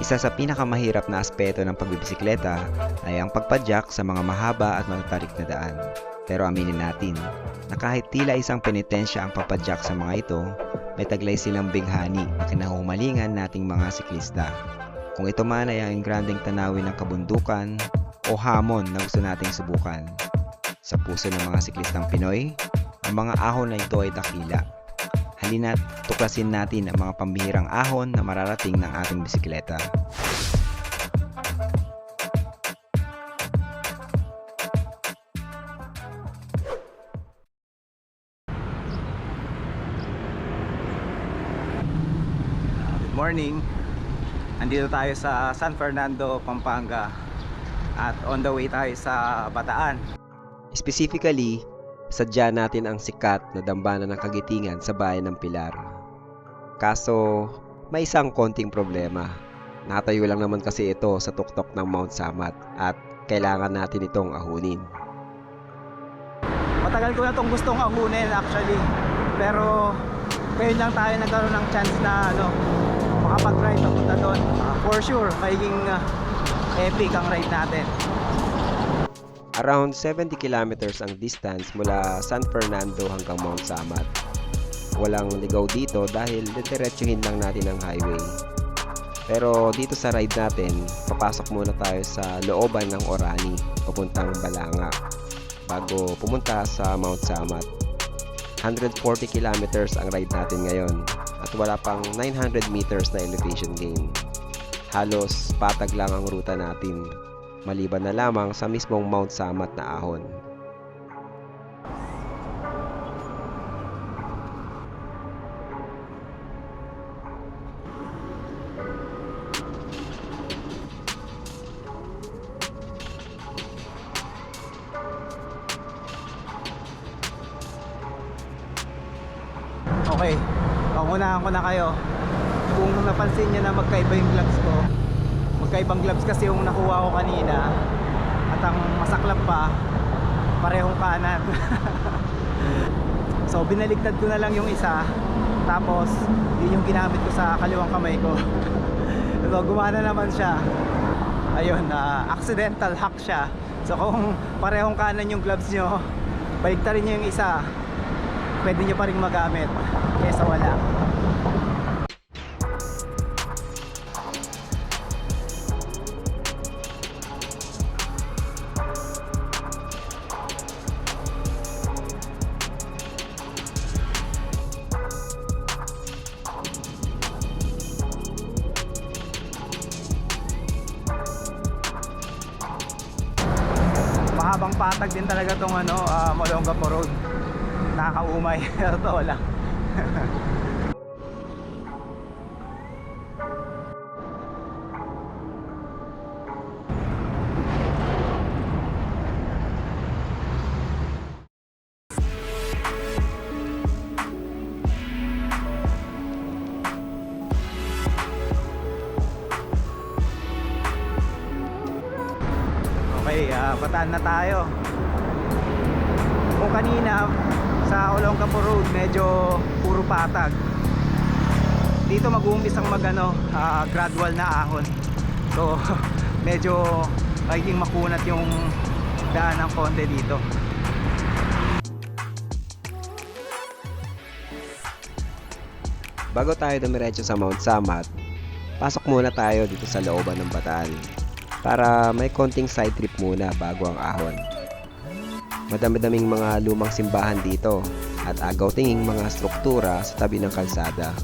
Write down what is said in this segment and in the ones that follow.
Isa sa pinakamahirap na aspeto ng pagbibisikleta ay ang pagpadyak sa mga mahaba at matatarik na daan. Pero aminin natin na kahit tila isang penitensya ang pagpadyak sa mga ito, may taglay silang bighani na kinahumalingan nating mga siklista. Kung ito man ay ang grandeng tanawin ng kabundukan o hamon na gusto nating subukan. Sa puso ng mga siklistang Pinoy, ang mga ahon na ito ay dakila. Halina't tuklasin natin ang mga pambihirang ahon na mararating ng ating bisikleta. Good morning. Andito tayo sa San Fernando, Pampanga. At on the way tayo sa Bataan. Specifically, sadya natin ang sikat na dambana ng kagitingan sa bayan ng Pilar. Kaso, may isang konting problema. Natayo lang naman kasi ito sa tuktok ng Mount Samat at kailangan natin itong ahunin. Matagal ko na itong gustong ahunin actually. Pero ngayon lang tayo nagkaroon ng chance na ano, makapag-ride papunta doon. Ah, for sure, magiging ah, epic ang ride natin. Around 70 kilometers ang distance mula San Fernando hanggang Mount Samat. Walang ligaw dito dahil didiretsuhin lang natin ang highway. Pero dito sa ride natin, papasok muna tayo sa looban ng Orani, papuntang Balanga, bago pumunta sa Mount Samat. 140 kilometers ang ride natin ngayon at wala pang 900 meters na elevation gain. Halos patag lang ang ruta natin maliban na lamang sa mismong Mount Samat na ahon. Okay, pangunahan ko na kayo. Kung napansin nyo na magkaiba yung gloves ko, magkaibang gloves kasi yung nakuha ko kanina at ang masaklap pa, parehong kanan. so binaligtad ko na lang yung isa, tapos yun yung ginamit ko sa kaliwang kamay ko. so gumana naman siya. Ayun, na accidental hack siya. So kung parehong kanan yung gloves nyo, baligtarin nyo yung isa, pwede nyo pa rin magamit kesa wala patag din talaga tong ano, uh, Molongapo Road nakakaumay. Totoo lang Okay, ah, bataan na tayo. Kung kanina sa Olongapo Road medyo puro patag. Dito mag-uumpisang mag ano, ah, gradual na ahon. So medyo magiging makunat yung daan ng konti dito. Bago tayo dumiretso sa Mount Samat, pasok muna tayo dito sa looban ng Bataan para may konting side trip muna bago ang ahon. Madami-daming mga lumang simbahan dito at agaw tinging mga struktura sa tabi ng kalsada.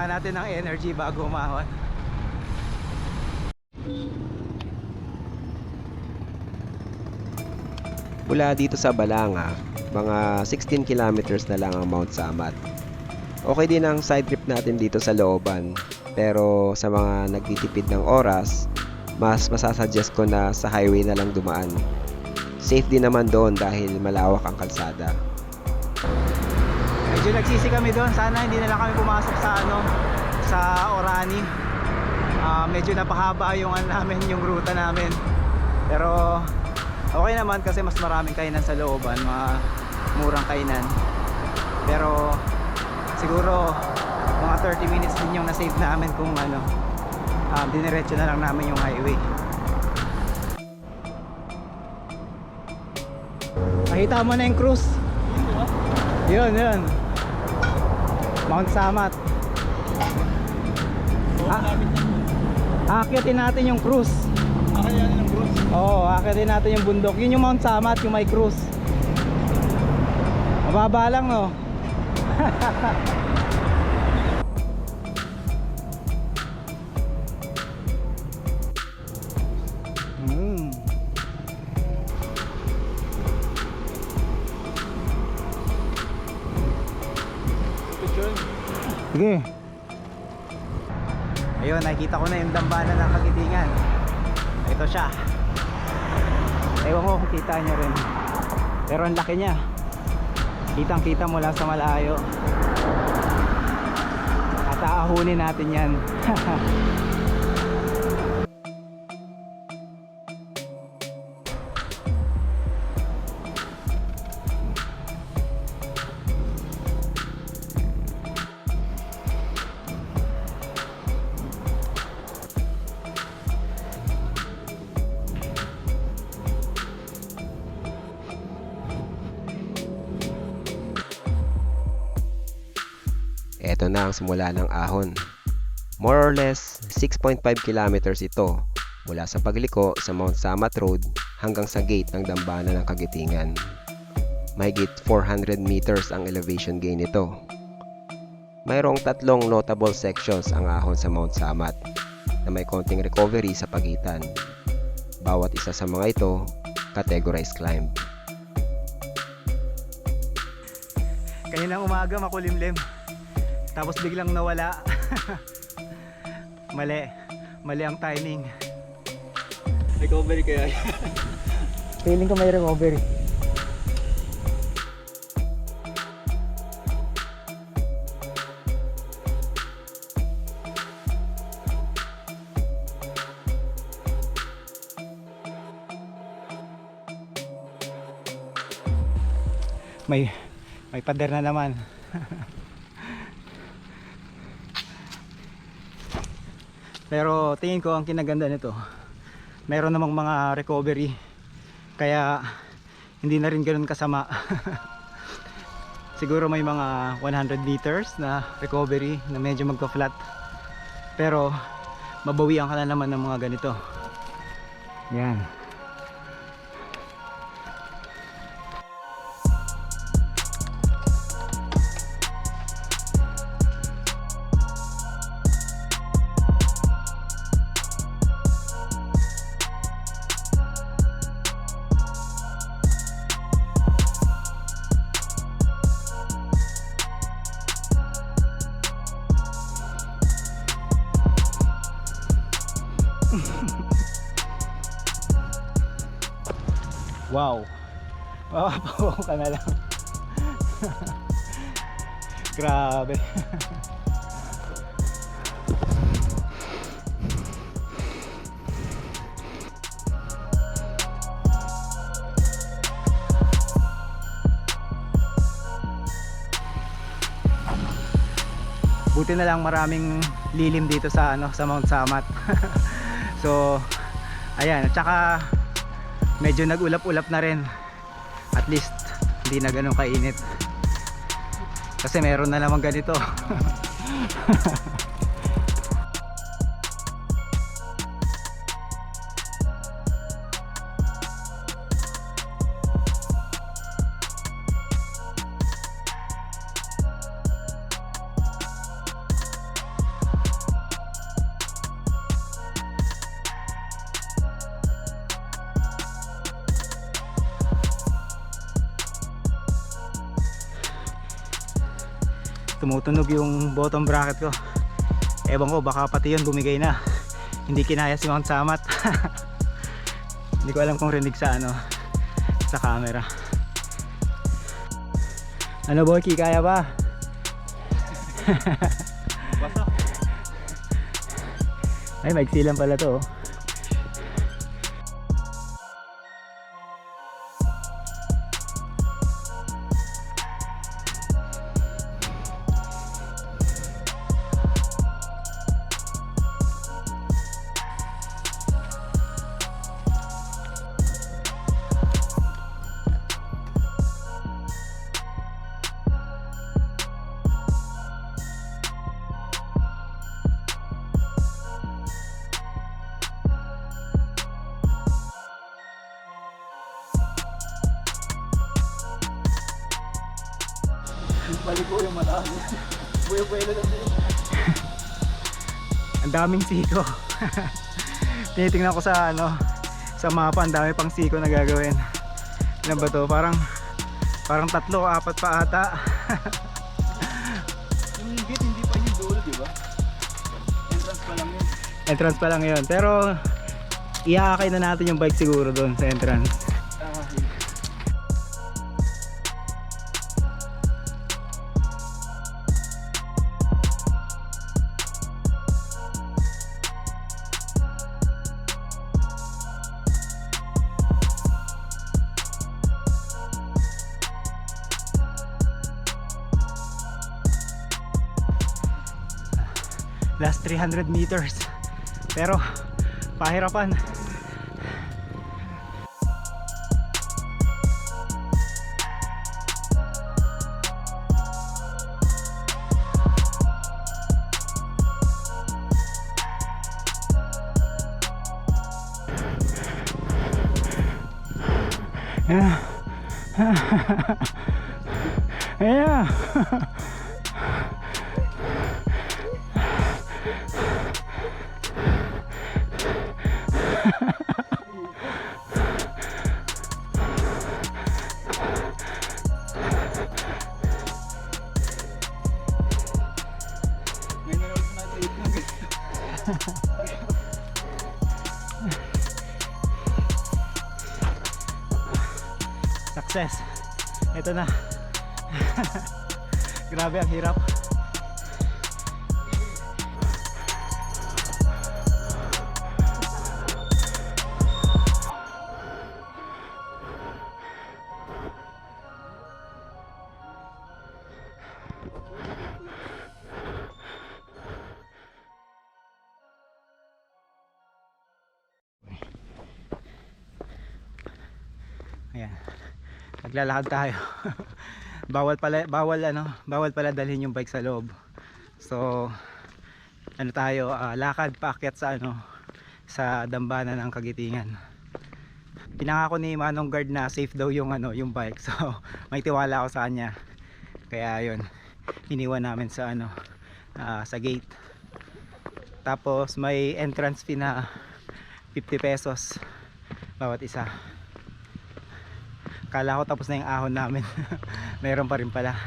Kailangan natin ng energy bago umahon. Mula dito sa Balanga, mga 16 kilometers na lang ang Mount Samat. Okay din ang side trip natin dito sa looban, pero sa mga nagtitipid ng oras, mas masasuggest ko na sa highway na lang dumaan. Safe din naman doon dahil malawak ang kalsada. Medyo nagsisi kami doon. Sana hindi na lang kami pumasok sa ano sa Orani. Ah, medyo napahaba yung ano namin, yung ruta namin. Pero okay naman kasi mas maraming kainan sa looban, mga murang kainan. Pero siguro mga 30 minutes din yung na-save namin kung ano um, diniretso na lang namin yung highway. Nakita mo na yung cruise. Yun, yun. Mount Samat. Ah, akyatin natin yung cruise. Akayanin ng cruise. Oo, akyatin natin yung bundok. Yun yung Mount Samat, yung may cruise. Mababa lang, no? Pero ang laki niya. Kitang kita mula sa malayo. At aahunin natin yan. Simula ng ahon. More or less 6.5 kilometers ito mula sa pagliko sa Mount Samat Road hanggang sa gate ng dambana ng Kagitingan. Mahigit 400 meters ang elevation gain nito. Mayroong tatlong notable sections ang ahon sa Mount Samat na may konting recovery sa pagitan. Bawat isa sa mga ito, categorized climb. Kaninang umaga makulimlim. Tapos biglang nawala. Mali. Mali ang timing. Recovery kaya. Feeling ko may recovery. May may pader na naman. Pero tingin ko ang kinaganda nito meron namang mga recovery. Kaya hindi na rin ganoon kasama. Siguro may mga 100 meters na recovery na medyo magka-flat pero mabawian ka na naman ng mga ganito. Yan wow. Mapapawaw ka na lang grabe. Buti na lang maraming lilim dito sa ano sa Mount Samat. So ayan. At saka medyo nag-ulap-ulap na rin. At least hindi na ganun kainit. Kasi meron na naman ganito tumutunog yung bottom bracket ko ewan ko baka pati yun bumigay na hindi kinaya si Mount Samat hindi ko alam kung rinig sa ano sa camera ano Boyki kaya ba? Basta. ay maigsi lang pala to oh. Ko yung mata. Buya-buya lang din. ang daming siko tinitingnan ko sa ano sa mapa ang dami pang siko na gagawin ilan ba to parang parang tatlo apat pa ata Yung gate hindi pa yung dulo, di ba? Entrance pa lang yun. entrance pa lang yun pero iakay na natin yung bike siguro doon sa entrance last 300 meters. Pero pahirapan Ito na. Grabe ang hirap. Naglalakad tayo. bawal pala bawal ano, bawal pala dalhin yung bike sa loob. So ano tayo, ah, lakad paakyat sa ano sa dambana ng Kagitingan. Pinangako ni Manong Guard na safe daw yung ano, yung bike. So may tiwala ako sa kanya. Kaya 'yun. Iniwan namin sa ano ah, sa gate. Tapos may entrance fee na 50 pesos bawat isa. Kala ko tapos na yung ahon namin. Meron pa rin pala.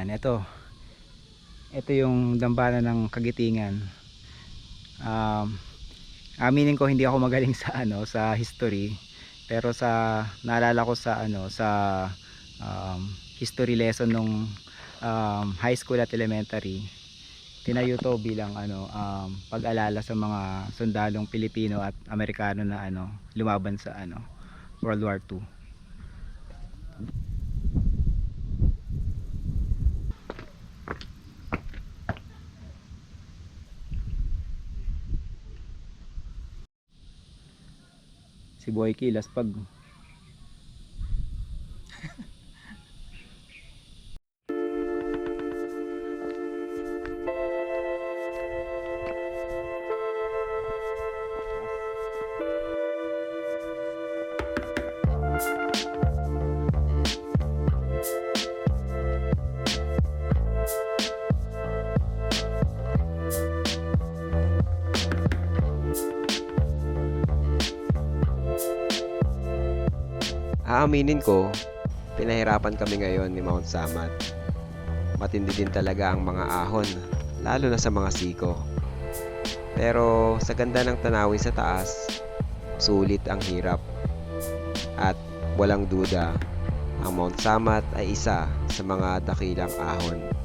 Yan, ito. Ito yung dambana ng Kagitingan. Um, aminin ko hindi ako magaling sa ano sa history pero sa naalala ko sa ano sa um, history lesson nung um, high school at elementary tinayo to bilang ano um, pag-alala sa mga sundalong Pilipino at Amerikano na ano lumaban sa ano World War II si Boy Kilas pag Aaminin ko, pinahirapan kami ngayon ni Mount Samat. Matindi din talaga ang mga ahon, lalo na sa mga siko. Pero sa ganda ng tanawin sa taas, sulit ang hirap. At walang duda, ang Mount Samat ay isa sa mga dakilang ahon